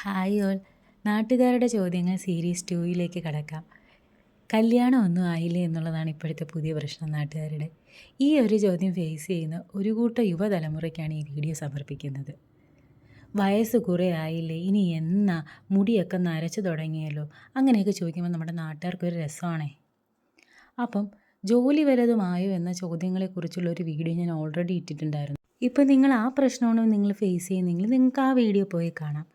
Hi all നാട്ടുകാരുടെ ചോദ്യങ്ങൾ series ടൂയിലേക്ക് കടക്കാം. കല്യാണം ഒന്നും ആയില്ലേ എന്നുള്ളതാണ് ഇപ്പോഴത്തെ പുതിയ പ്രശ്നം നാട്ടുകാരുടെ. ഈ ഒരു ചോദ്യം ഫേസ് ചെയ്യുന്ന ഒരു കൂട്ടം യുവതലമുറയ്ക്കാണ് ഈ വീഡിയോ സമർപ്പിക്കുന്നത്. വയസ്സ് കുറേ ആയില്ലേ ഇനി എന്നാ മുടിയൊക്കെ നരച്ചു തുടങ്ങിയല്ലോ? അങ്ങനെയൊക്കെ ചോദിക്കുമ്പോൾ നമ്മുടെ നാട്ടുകാർക്കൊരു രസമാണേ. അപ്പം ജോലി വരതുമായോ എന്ന ചോദ്യങ്ങളെക്കുറിച്ചുള്ള ഒരു വീഡിയോ ഞാൻ ഓൾറെഡി ഇട്ടിട്ടുണ്ടായിരുന്നു. ഇപ്പോൾ നിങ്ങൾ ആ പ്രശ്നമാണോ നിങ്ങൾ ഫേസ് ചെയ്യുന്നെങ്കിൽ നിങ്ങൾക്ക് ആ വീഡിയോ പോയി കാണാം.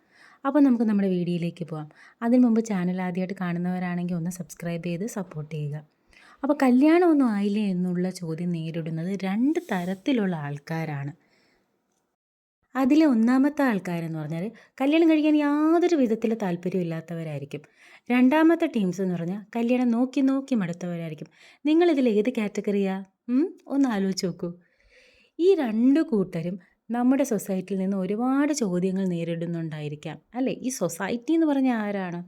അപ്പോൾ നമുക്ക് നമ്മുടെ വീഡിയോയിലേക്ക് പോകാം അതിന് മുമ്പ് ചാനൽ ആദ്യമായിട്ട് കാണുന്നവരാണെങ്കിൽ ഒന്ന് സബ്സ്ക്രൈബ് ചെയ്ത് സപ്പോർട്ട് ചെയ്യുക. അപ്പോൾ കല്യാണമൊന്നും ആയില്ലേ എന്നുള്ള ചോദ്യം നേരിടുന്നത് രണ്ട് തരത്തിലുള്ള ആൾക്കാരാണ്. അതിലെ ഒന്നാമത്തെ ആൾക്കാരെന്ന് പറഞ്ഞാൽ കല്യാണം കഴിക്കാൻ യാതൊരു വിധത്തിലെ താല്പര്യമില്ലാത്തവരായിരിക്കും രണ്ടാമത്തെ ടീംസ് എന്ന് പറഞ്ഞാൽ കല്യാണം നോക്കി നോക്കി മടുത്തവരായിരിക്കും. നിങ്ങളിതിൽ ഏത് കാറ്റഗറിയാ ഒന്ന് ആലോചിച്ച് നോക്കൂ. ഈ രണ്ട് കൂട്ടരും നമ്മുടെ സൊസൈറ്റിയിൽ നിന്ന് ഒരുപാട് ചോദ്യങ്ങൾ നേരിടുന്നുണ്ടായിരിക്കാം. അല്ലേ? ഈ സൊസൈറ്റി എന്ന് പറഞ്ഞാൽ ആരാണ്?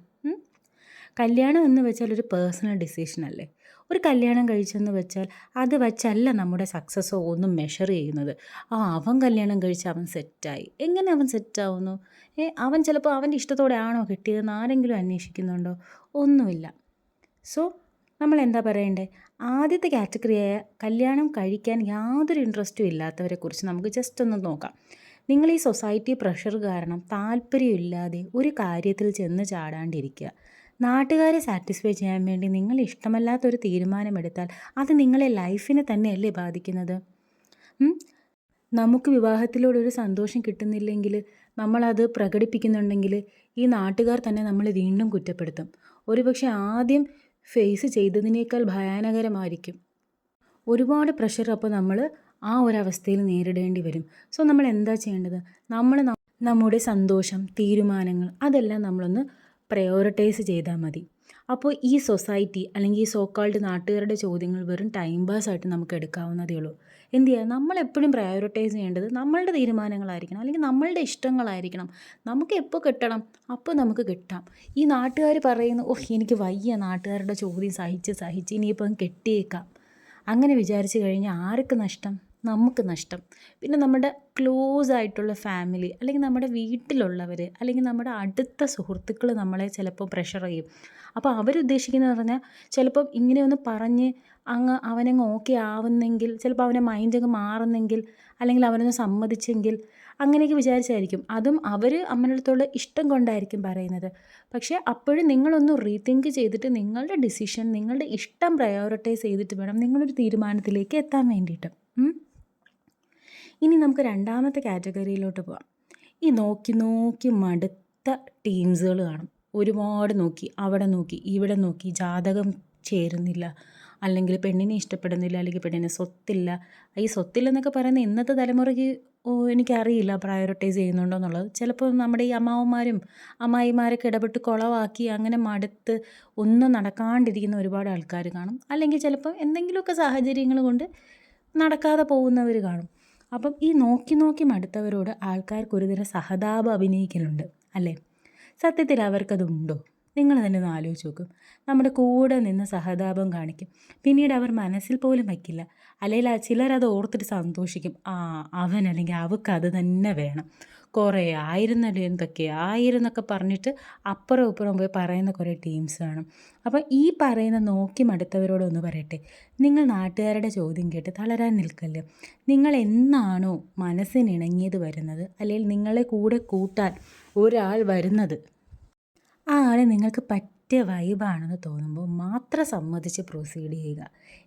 കല്യാണം എന്ന് വെച്ചാൽ ഒരു പേഴ്സണൽ ഡിസിഷൻ അല്ലേ? ഒരു കല്യാണം കഴിച്ചെന്ന് വെച്ചാൽ അത് വെച്ചല്ല നമ്മുടെ സക്സസ്സോ ഒന്നും മെഷർ ചെയ്യുന്നത്. ആ അവൻ കല്യാണം കഴിച്ച് അവൻ സെറ്റായി. എങ്ങനെ അവൻ സെറ്റാവുന്നു? ഏ അവൻ ചിലപ്പോൾ അവന്റെ ഇഷ്ടത്തോടെ ആണോ കിട്ടിയതെന്ന് ആരെങ്കിലും അന്വേഷിക്കുന്നുണ്ടോ? ഒന്നുമില്ല. സോ നമ്മൾ എന്താ പറയണ്ടേ? ആദ്യത്തെ കാറ്റഗറിയായ കല്യാണം കഴിക്കാൻ യാതൊരു ഇൻട്രസ്റ്റും ഇല്ലാത്തവരെ കുറിച്ച് നമുക്ക് ജസ്റ്റ് ഒന്ന് നോക്കാം. നിങ്ങൾ ഈ സൊസൈറ്റി പ്രഷർ കാരണം താല്പര്യമില്ലാതെ ഒരു കാര്യത്തിൽ ചെന്ന് ചാടാണ്ടിരിക്കുക. നാട്ടുകാരെ സാറ്റിസ്ഫൈ ചെയ്യാൻ വേണ്ടി നിങ്ങൾ ഇഷ്ടമല്ലാത്തൊരു തീരുമാനമെടുത്താൽ അത് നിങ്ങളെ ലൈഫിനെ തന്നെയല്ലേ ബാധിക്കുന്നത്? നമുക്ക് വിവാഹത്തിലൂടെ ഒരു സന്തോഷം കിട്ടുന്നില്ലെങ്കിൽ നമ്മളത് പ്രകടിപ്പിക്കുന്നുണ്ടെങ്കിൽ ഈ നാട്ടുകാർ തന്നെ നമ്മൾ വീണ്ടും കുറ്റപ്പെടുത്തും. ഒരുപക്ഷെ ആദ്യം ഫേസ് ചെയ്തതിനേക്കാൾ ഭയാനകരമായിരിക്കും. ഒരുപാട് പ്രഷർ അപ്പോൾ നമ്മൾ ആ ഒരവസ്ഥയിൽ നേരിടേണ്ടി വരും. സോ നമ്മൾ എന്താ ചെയ്യേണ്ടത്? നമ്മൾ നമ്മുടെ സന്തോഷം തീരുമാനങ്ങൾ അതെല്ലാം നമ്മളൊന്ന് പ്രയോറിറ്റൈസ് ചെയ്താൽ മതി. അപ്പോൾ ഈ സൊസൈറ്റി അല്ലെങ്കിൽ ഈ സോക്കാൾഡ് നാട്ടുകാരുടെ ചോദ്യങ്ങൾ വെറും ടൈം പാസ് ആയിട്ട് നമുക്ക് എടുക്കാവുന്നതേ ഉള്ളൂ. എന്ത് ചെയ്യുക നമ്മളെപ്പോഴും പ്രയോറിറ്റൈസ് ചെയ്യേണ്ടത് നമ്മളുടെ തീരുമാനങ്ങളായിരിക്കണം. അല്ലെങ്കിൽ നമ്മളുടെ ഇഷ്ടങ്ങളായിരിക്കണം. നമുക്ക് എപ്പോൾ കിട്ടണം? അപ്പോൾ നമുക്ക് കിട്ടാം. ഈ നാട്ടുകാർ പറയുന്നു ഓ എനിക്ക് വയ്യ നാട്ടുകാരുടെ ചോദ്യം സഹിച്ച് സഹിച്ച് ഇനിയിപ്പം കെട്ടിയേക്കാം. അങ്ങനെ വിചാരിച്ചു കഴിഞ്ഞാൽ ആർക്ക് നഷ്ടം? നമുക്ക് നഷ്ടം. പിന്നെ നമ്മുടെ ക്ലോസ് ആയിട്ടുള്ള ഫാമിലി അല്ലെങ്കിൽ നമ്മുടെ വീട്ടിലുള്ളവർ അല്ലെങ്കിൽ നമ്മുടെ അടുത്ത സുഹൃത്തുക്കൾ നമ്മളെ ചിലപ്പോൾ പ്രഷർ ചെയ്യും. അപ്പോൾ അവരുദ്ദേശിക്കുന്നത് പറഞ്ഞാൽ ചിലപ്പം ഇങ്ങനെയൊന്ന് പറഞ്ഞ് അങ്ങ് അവനങ്ങ് ഓക്കെ ആവുന്നെങ്കിൽ ചിലപ്പോൾ അവന്റെ മൈൻഡ് അങ്ങ് മാറുന്നെങ്കിൽ അല്ലെങ്കിൽ അവനൊന്ന് സമ്മതിച്ചെങ്കിൽ അങ്ങനെയൊക്കെ വിചാരിച്ചായിരിക്കും. അതും അവർ അമ്മനടുത്തുള്ള ഇഷ്ടം കൊണ്ടായിരിക്കും പറയുന്നത്. പക്ഷേ അപ്പോഴും നിങ്ങളൊന്ന് റീതിങ്ക് ചെയ്തിട്ട് നിങ്ങളുടെ ഡിസിഷൻ നിങ്ങളുടെ ഇഷ്ടം പ്രയോറിറ്റൈസ് ചെയ്തിട്ട് വേണം നിങ്ങളൊരു തീരുമാനത്തിലേക്ക് എത്താൻ വേണ്ടിയിട്ട്? ഇനി നമുക്ക് രണ്ടാമത്തെ കാറ്റഗറിയിലോട്ട് പോവാം. ഈ നോക്കി നോക്കി മടുത്ത ടീംസുകൾ കാണും. ഒരുപാട് നോക്കി അവിടെ നോക്കി ഇവിടെ നോക്കി ജാതകം ചേരുന്നില്ല അല്ലെങ്കിൽ പെണ്ണിനെ ഇഷ്ടപ്പെടുന്നില്ല അല്ലെങ്കിൽ പെണ്ണിനെ സ്വത്തില്ല. ഈ സ്വത്തില്ലെന്നൊക്കെ പറയുന്ന ഇന്നത്തെ തലമുറയ്ക്ക് ഓ എനിക്കറിയില്ല പ്രയോറിറ്റൈസ് ചെയ്യുന്നുണ്ടോ എന്നുള്ളത്. ചിലപ്പോൾ നമ്മുടെ ഈ അമ്മാവന്മാരും അമ്മായിമാരൊക്കെ ഇടപെട്ട് കുളവാക്കി അങ്ങനെ മടുത്ത് ഒന്നും നടക്കാണ്ടിരിക്കുന്ന ഒരുപാട് ആൾക്കാർ കാണും. അല്ലെങ്കിൽ ചിലപ്പോൾ എന്തെങ്കിലുമൊക്കെ സാഹചര്യങ്ങൾ കൊണ്ട് നടക്കാതെ പോകുന്നവർ കാണും. അപ്പം ഈ നോക്കി നോക്കി മടുത്തവരോട് ആൾക്കാർക്ക് ഒരുതരം സഹതാപം അഭിനയിക്കലുണ്ട് അല്ലേ? സത്യത്തിൽ അവർക്കതുണ്ടോ? നിങ്ങൾ തന്നെ ഒന്ന് ആലോചിച്ച് നോക്കും. നമ്മുടെ കൂടെ നിന്ന് സഹതാപം കാണിക്കും. പിന്നീട് അവർ മനസ്സിൽ പോലും വയ്ക്കില്ല. അല്ലെങ്കിൽ ചിലരത് ഓർത്തിട്ട് സന്തോഷിക്കും. ആ അവൻ അല്ലെങ്കിൽ അവൾക്ക് അത് തന്നെ വേണം. കുറേ ആയിരുന്നല്ലോ എന്തൊക്കെ ആയിരുന്നൊക്കെ പറഞ്ഞിട്ട് അപ്പുറം ഇപ്പുറം പോയി പറയുന്ന കുറേ ടീംസ് കാണും. അപ്പോൾ ഈ പറയുന്ന നോക്കി മടുത്തവരോടൊന്ന് പറയട്ടെ. നിങ്ങൾ നാട്ടുകാരുടെ ചോദ്യം കേട്ട് തളരാൻ നിൽക്കല്ലേ? നിങ്ങൾ എന്നാണോ മനസ്സിനിണങ്ങിയത് വരുന്നത്? അല്ലെങ്കിൽ നിങ്ങളെ കൂടെ കൂട്ടാൻ ഒരാൾ വരുന്നത്? ആ ആളെ നിങ്ങൾക്ക് പറ്റിയ വൈബാണെന്ന് തോന്നുമ്പോൾ മാത്രം സമ്മതിച്ച് പ്രൊസീഡ് ചെയ്യുക.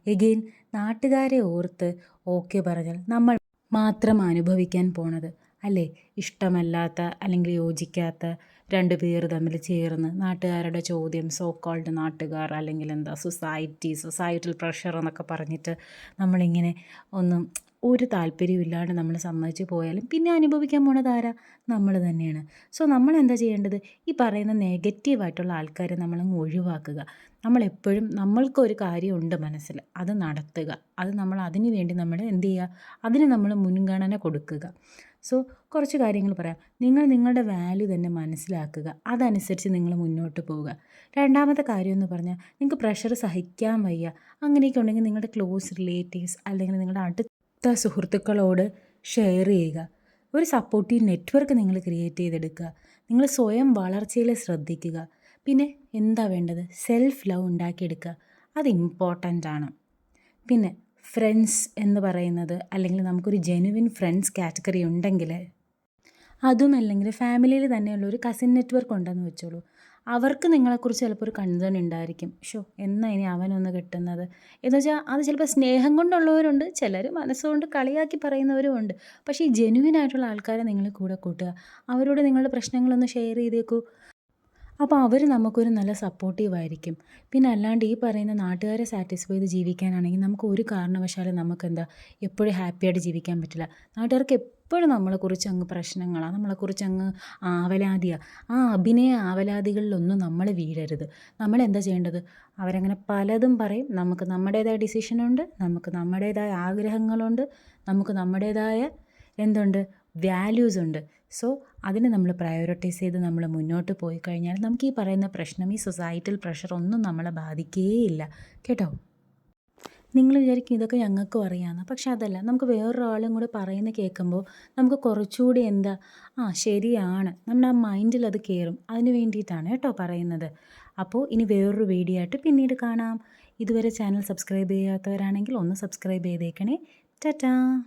എഗെയിൻ നാട്ടുകാരെ ഓർത്ത് ഓക്കെ പറഞ്ഞാൽ നമ്മൾ മാത്രം അനുഭവിക്കാൻ പോണത്. അല്ലേ? ഇഷ്ടമല്ലാത്ത അല്ലെങ്കിൽ യോജിക്കാത്ത രണ്ട് പേർ തമ്മിൽ ചേർന്ന് നാട്ടുകാരുടെ ചോദ്യം സോ കോൾഡ് നാട്ടുകാർ അല്ലെങ്കിൽ എന്താ സൊസൈറ്റി സൊസൈറ്റൽ പ്രഷർ എന്നൊക്കെ പറഞ്ഞിട്ട് നമ്മളിങ്ങനെ ഒന്നും ഒരു താല്പര്യമില്ലാണ്ട് നമ്മൾ സമ്മതിച്ചു പോയാലും പിന്നെ അനുഭവിക്കാൻ പോണത് ആരാ? നമ്മൾ തന്നെയാണ്. സോ നമ്മൾ എന്താ ചെയ്യേണ്ടത്? ഈ പറയുന്ന നെഗറ്റീവായിട്ടുള്ള ആൾക്കാരെ നമ്മൾ ഒഴിവാക്കുക നമ്മളെപ്പോഴും നമ്മൾക്കൊരു കാര്യമുണ്ട് മനസ്സിൽ അത് നടത്തുക. അത് നമ്മൾ അതിന് വേണ്ടി നമ്മൾ എന്ത് ചെയ്യുക? അതിന് നമ്മൾ മുൻഗണന കൊടുക്കുക. സോ കുറച്ച് കാര്യങ്ങൾ പറയാം. നിങ്ങൾ നിങ്ങളുടെ വാല്യൂ തന്നെ മനസ്സിലാക്കുക. അതനുസരിച്ച് നിങ്ങൾ മുന്നോട്ട് പോവുക. രണ്ടാമത്തെ കാര്യം എന്ന് പറഞ്ഞാൽ നിങ്ങൾക്ക് പ്രഷർ സഹിക്കാൻ വയ്യ. അങ്ങനെയൊക്കെ ഉണ്ടെങ്കിൽ നിങ്ങളുടെ ക്ലോസ് റിലേറ്റീവ്സ് അല്ലെങ്കിൽ നിങ്ങളുടെ അടുത്ത സുഹൃത്തുക്കളോട് ഷെയർ ചെയ്യുക. ഒരു സപ്പോർട്ടീവ് നെറ്റ്വർക്ക് നിങ്ങൾ ക്രിയേറ്റ് ചെയ്തെടുക്കുക. നിങ്ങൾ സ്വയം വളർച്ചയിൽ ശ്രദ്ധിക്കുക. പിന്നെ എന്താ വേണ്ടത്? സെൽഫ് ലവ് ഉണ്ടാക്കിയെടുക്കുക. അത് ഇമ്പോർട്ടന്റ് ആണ്. പിന്നെ ഫ്രണ്ട്സ് എന്ന് പറയുന്നത് അല്ലെങ്കിൽ നമുക്കൊരു ജെനുവിൻ ഫ്രണ്ട്സ് കാറ്റഗറി ഉണ്ടെങ്കിൽ അതും അല്ലെങ്കിൽ ഫാമിലിയിൽ തന്നെയുള്ള ഒരു കസിൻ നെറ്റ്വർക്ക് ഉണ്ടെന്ന് വെച്ചോളൂ. അവർക്ക് നിങ്ങളെക്കുറിച്ച് ചിലപ്പോൾ ഒരു കൺസേൺ ഉണ്ടായിരിക്കും. ഷോ എന്നാ ഇനി അവനൊന്ന് കിട്ടുന്നത്? എന്ന് വെച്ചാൽ അത് ചിലപ്പോൾ സ്നേഹം കൊണ്ടുള്ളവരുണ്ട് ചിലർ മനസ്സുകൊണ്ട് കളിയാക്കി പറയുന്നവരും ഉണ്ട്. പക്ഷേ ഈ ജെനുവിൻ ആയിട്ടുള്ള ആൾക്കാരെ നിങ്ങൾ കൂടെ കൂട്ടുക. അവരോട് നിങ്ങളുടെ പ്രശ്നങ്ങളൊന്ന് ഷെയർ ചെയ്തേക്കൂ. അപ്പോൾ അവർ നമുക്കൊരു നല്ല സപ്പോർട്ടീവ് ആയിരിക്കും. പിന്നെ അല്ലാണ്ട് ഈ പറയുന്ന നാട്ടുകാരെ സാറ്റിസ്ഫൈ ചെയ്ത് ജീവിക്കാനാണെങ്കിൽ നമുക്ക് ഒരു കാരണവശാലും നമുക്കെന്താ എപ്പോഴും ഹാപ്പിയായിട്ട് ജീവിക്കാൻ പറ്റില്ല. നാട്ടുകാർക്ക് എപ്പോഴും നമ്മളെക്കുറിച്ച് അങ്ങ് പ്രശ്നങ്ങളാണ് നമ്മളെക്കുറിച്ച് അങ്ങ് ആവലാതിയാണ് ആ അഭിനയ ആവലാതികളിലൊന്നും നമ്മൾ വീഴരുത്. നമ്മളെന്താ ചെയ്യേണ്ടത്? അവരങ്ങനെ പലതും പറയും. നമുക്ക് നമ്മുടേതായ ഡിസിഷനുണ്ട് നമുക്ക് നമ്മുടേതായ ആഗ്രഹങ്ങളുണ്ട് നമുക്ക് നമ്മുടേതായ എന്തുണ്ട്? വാല്യൂസ് ഉണ്ട്. സോ അതിനെ നമ്മൾ പ്രയോറിറ്റൈസ് ചെയ്ത് നമ്മൾ മുന്നോട്ട് പോയി കഴിഞ്ഞാൽ നമുക്ക് ഈ പറയുന്ന പ്രശ്നം ഈ സൊസൈറ്റൽ പ്രഷർ ഒന്നും നമ്മളെ ബാധിക്കുകയില്ല കേട്ടോ? നിങ്ങൾ വിചാരിക്കും ഇതൊക്കെ ഞങ്ങൾക്കും അറിയാമെന്ന്. പക്ഷെ അതല്ല നമുക്ക് വേറൊരാളും കൂടെ പറയുന്നത് കേൾക്കുമ്പോൾ നമുക്ക് കുറച്ചുകൂടി എന്താ ആ ശരിയാണ്. നമ്മുടെ ആ മൈൻഡിൽ അത് കയറും. അതിന് വേണ്ടിയിട്ടാണ് കേട്ടോ പറയുന്നത്. അപ്പോൾ ഇനി വേറൊരു വീഡിയോ ആയിട്ട് പിന്നീട് കാണാം. ഇതുവരെ ചാനൽ സബ്സ്ക്രൈബ് ചെയ്യാത്തവരാണെങ്കിൽ ഒന്ന് സബ്സ്ക്രൈബ് ചെയ്തേക്കണേ. ടാറ്റാ!